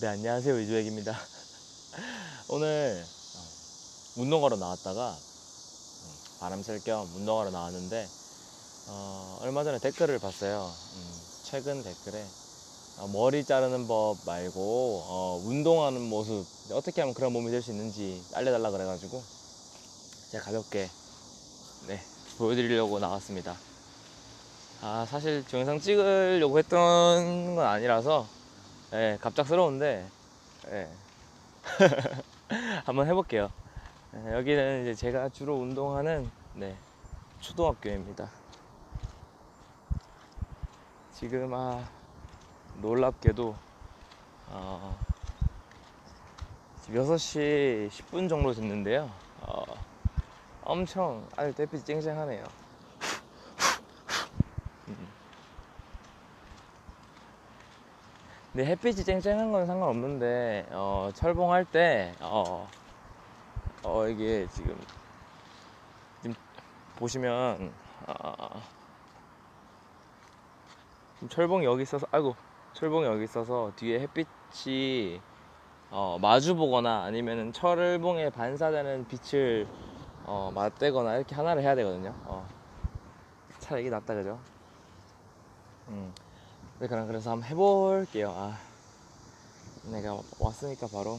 네 안녕하세요 이주혁입니다. 오늘 어, 운동하러 나왔다가 음, 바람 쐴 겸 운동하러 나왔는데 어, 얼마 전에 댓글을 봤어요. 음, 최근 댓글에 어, 머리 자르는 법 말고 어, 운동하는 모습 어떻게 하면 그런 몸이 될 수 있는지 알려달라 그래가지고 제가 가볍게 네 보여드리려고 나왔습니다. 아 사실 동영상 찍으려고 했던 건 아니라서 예, 갑작스러운데 예. 한번 해볼게요. 예, 여기는 이제 제가 주로 운동하는 네, 초등학교입니다. 지금 아 놀랍게도 어, 지금 6시 10분 정도 됐는데요. 어, 엄청 아직도 햇빛이 쨍쨍하네요. 근데 햇빛이 쨍쨍한 건 상관없는데 어, 철봉할 때 어, 어, 이게 지금 지금 보시면 어, 지금 철봉이 여기 있어서 아이고 철봉이 여기 있어서 뒤에 햇빛이 어, 마주 보거나 아니면은 철봉에 반사되는 빛을 어, 맞대거나 이렇게 하나를 해야 되거든요. 어. 차라리 이게 낫다 그죠? 음. 네, 그럼 그래서 한번 해볼게요. 아, 내가 왔으니까 바로.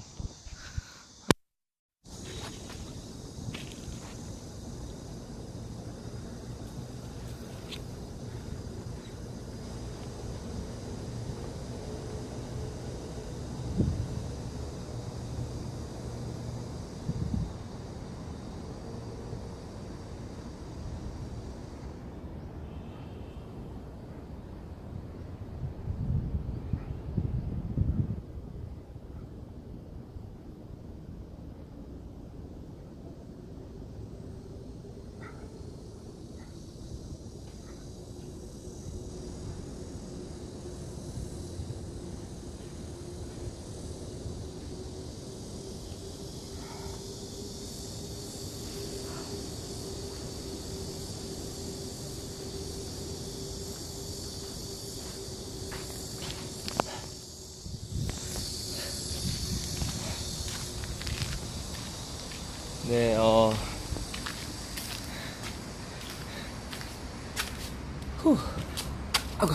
네, 어. 후. 아구.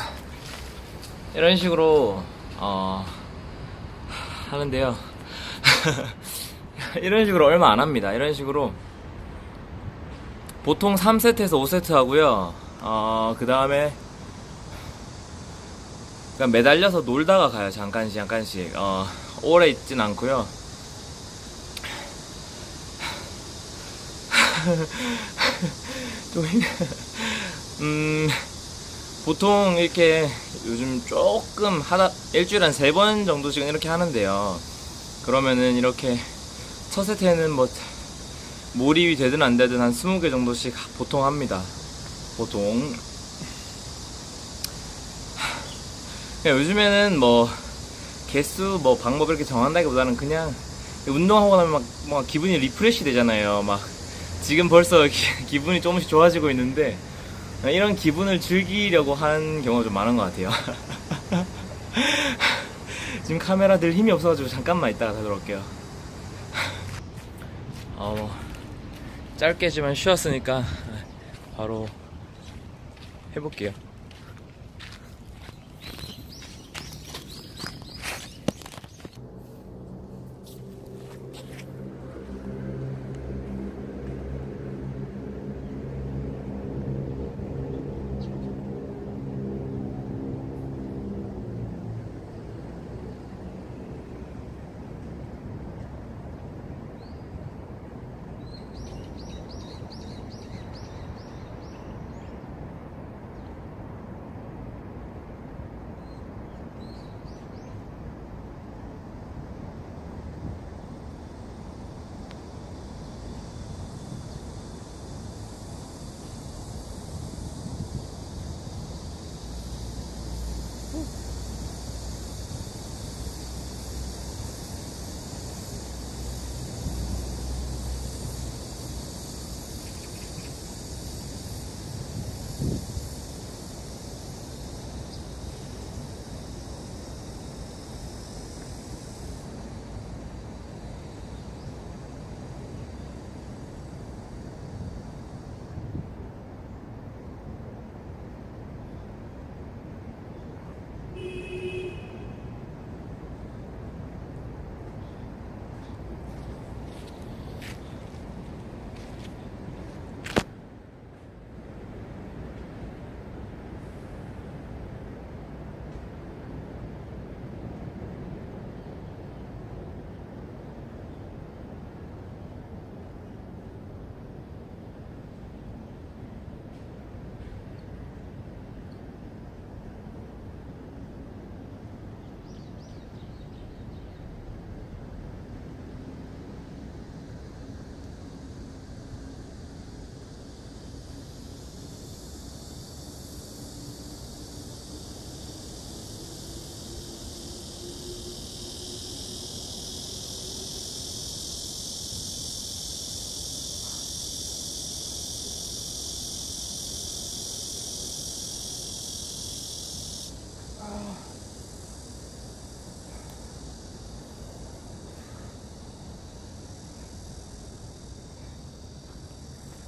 이런 식으로, 어. 하는데요. 이런 식으로 얼마 안 합니다. 이런 식으로. 보통 3세트에서 5세트 하고요. 어, 그 다음에. 그냥 매달려서 놀다가 가요. 잠깐씩, 잠깐씩. 어, 오래 있진 않고요. 좀 힘- 음 보통 이렇게 요즘 조금 하다 일주일에 한 세 번 정도씩은 이렇게 하는데요. 그러면은 이렇게 첫 세트에는 뭐 몰입이 되든 안 되든 한 20개 정도씩 보통 합니다. 보통 요즘에는 뭐 개수 뭐 방법 이렇게 정한다기보다는 그냥 운동하고 나면 막, 막 기분이 리프레시 되잖아요. 막 지금 벌써 기, 기분이 조금씩 좋아지고 있는데 이런 기분을 즐기려고 하는 경우가 좀 많은 것 같아요. 지금 카메라 들 힘이 없어가지고 잠깐만 이따가 다들어올게요 어, 짧게지만 쉬었으니까 바로 해볼게요.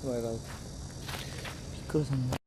오마이갓 미끄러졌네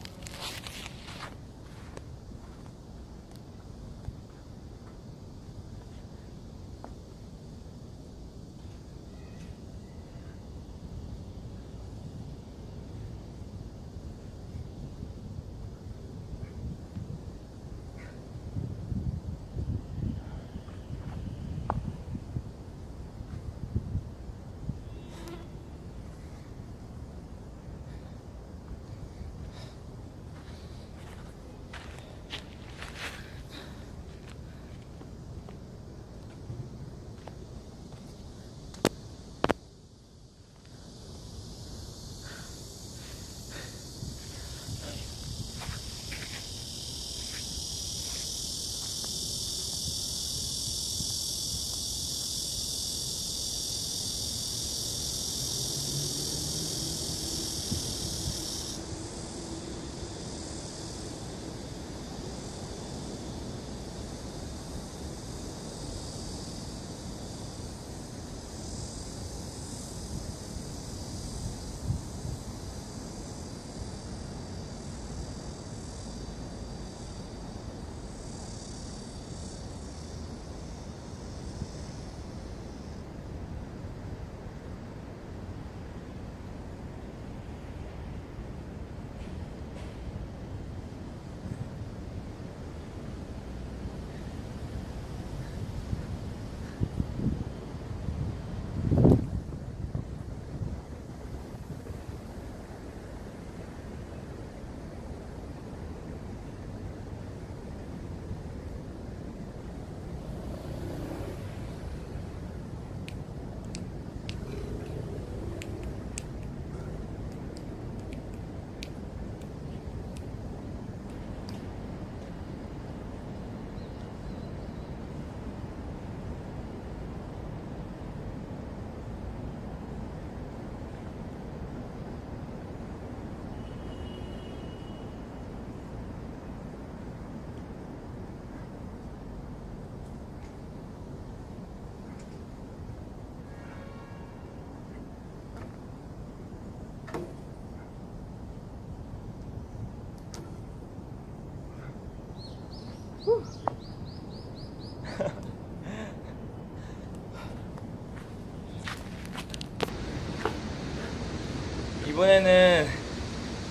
이번에는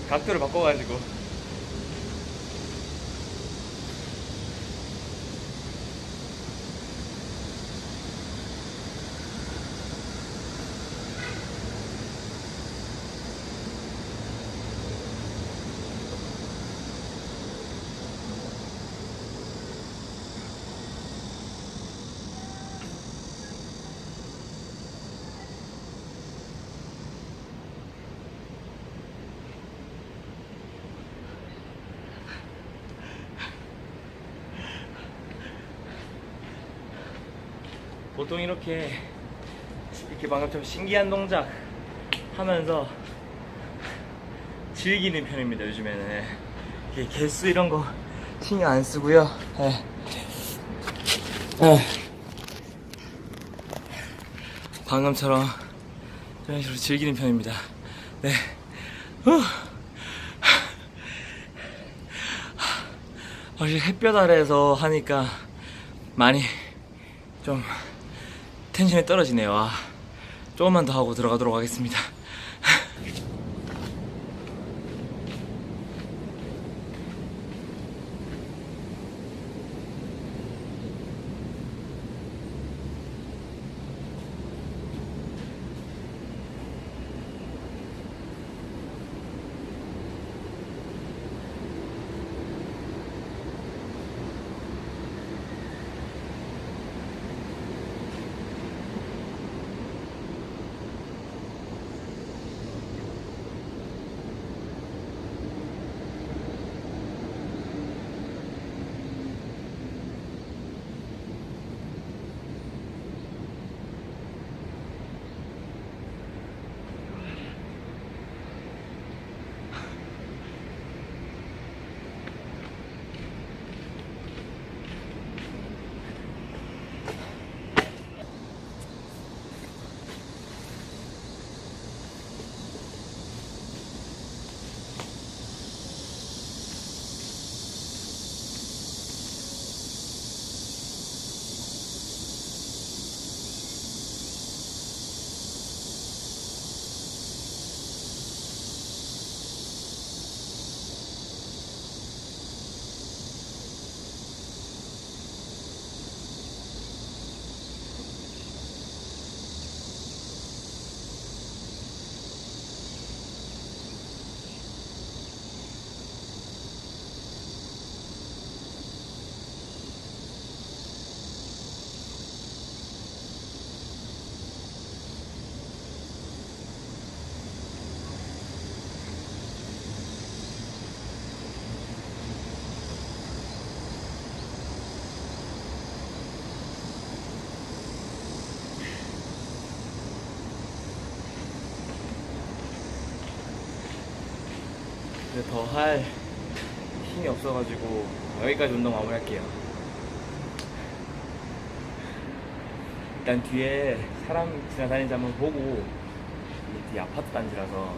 각도를 바꿔가지고 보통 이렇게 이렇게 방금처럼 신기한 동작 하면서 즐기는 편입니다 요즘에는 예. 이게 개수 이런 거 신경 안 쓰고요 예. 예. 방금처럼 이런 식으로 즐기는 편입니다 네 후. 확실히 햇볕 아래에서 하니까 많이 좀 텐션이 떨어지네요. 아, 조금만 더 하고 들어가도록 하겠습니다. 더 할 힘이 없어가지고 여기까지 운동 마무리할게요. 일단 뒤에 사람 지나다니는지 한번 보고 이 아파트 단지라서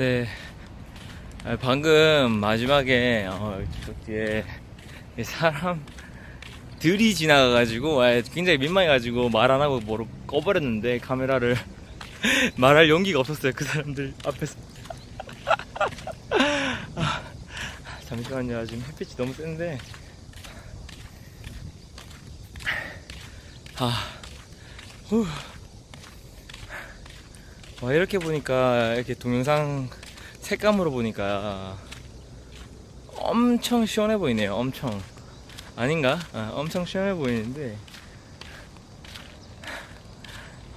네. 네. 아, 방금 마지막에 어, 저 뒤에 이 사람들이 지나가가지고 아, 굉장히 민망해가지고 말 안 하고 뭐로 꺼버렸는데 카메라를 말할 용기가 없었어요 그 사람들 앞에서. 아, 잠시만요 지금 햇빛이 너무 센데. 아, 후. 와 이렇게 보니까 이렇게 동영상 색감으로 보니까 엄청 시원해 보이네요 엄청 아닌가? 아, 엄청 시원해 보이는데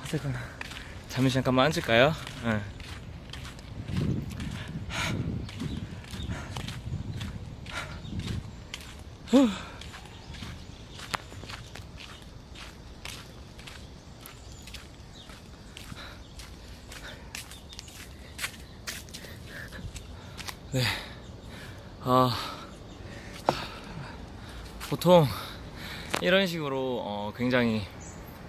어쨌거나 잠시 잠깐만 앉을까요? 예. 후. 아, 보통 이런 식으로 어, 굉장히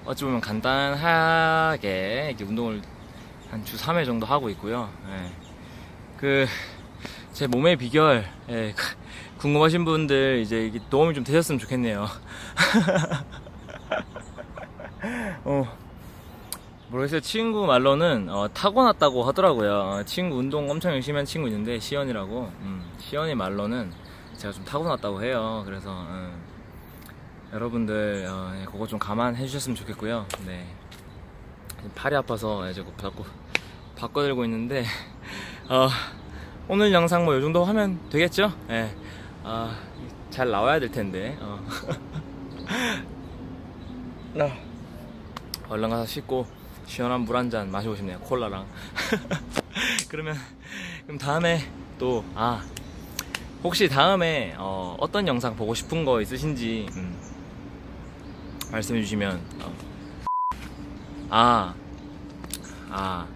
어찌 보면 간단하게 이렇게 운동을 한 주 3회 정도 하고 있고요. 예. 그, 제 몸의 비결, 예, 궁금하신 분들 이제 도움이 좀 되셨으면 좋겠네요. 어, 모르겠어요. 친구 말로는 어, 타고났다고 하더라고요. 어, 친구 운동 엄청 열심히 한 친구 있는데 시연이라고. 음, 시연이 말로는 제가 좀 타고났다고 해요. 그래서 음, 여러분들 어, 예, 그거 좀 감안해 주셨으면 좋겠고요. 네. 팔이 아파서 이제 곧 바꿔 바꿔 들고 있는데 어, 오늘 영상 뭐 이 정도 하면 되겠죠? 예. 아, 잘 나와야 될 텐데. 어. 나 얼른 가서 씻고 시원한 물 한 잔 마시고 싶네요. 콜라랑. 그러면 그럼 다음에 또 아 혹시 다음에 어, 떤 영상 보고 싶은 거 있으신지 음, 말씀해 주시면 어. 아, 아,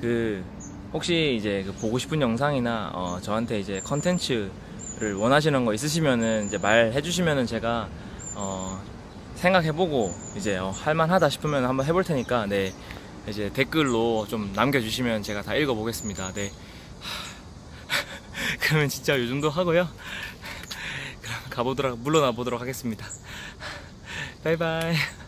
그 혹시 이제 그 보고 싶은 영상이나 어, 저한테 이제 컨텐츠를 원하시는 거 있으시면은 이제 말해 주시면은 제가 어, 생각해보고 이제 어, 할만하다 싶으면 한번 해볼 테니까 네 이제 댓글로 좀 남겨주시면 제가 다 읽어보겠습니다. 네. 그러면 진짜 요 정도 하고요. 가보도록 물러나 보도록 하겠습니다. 바이바이.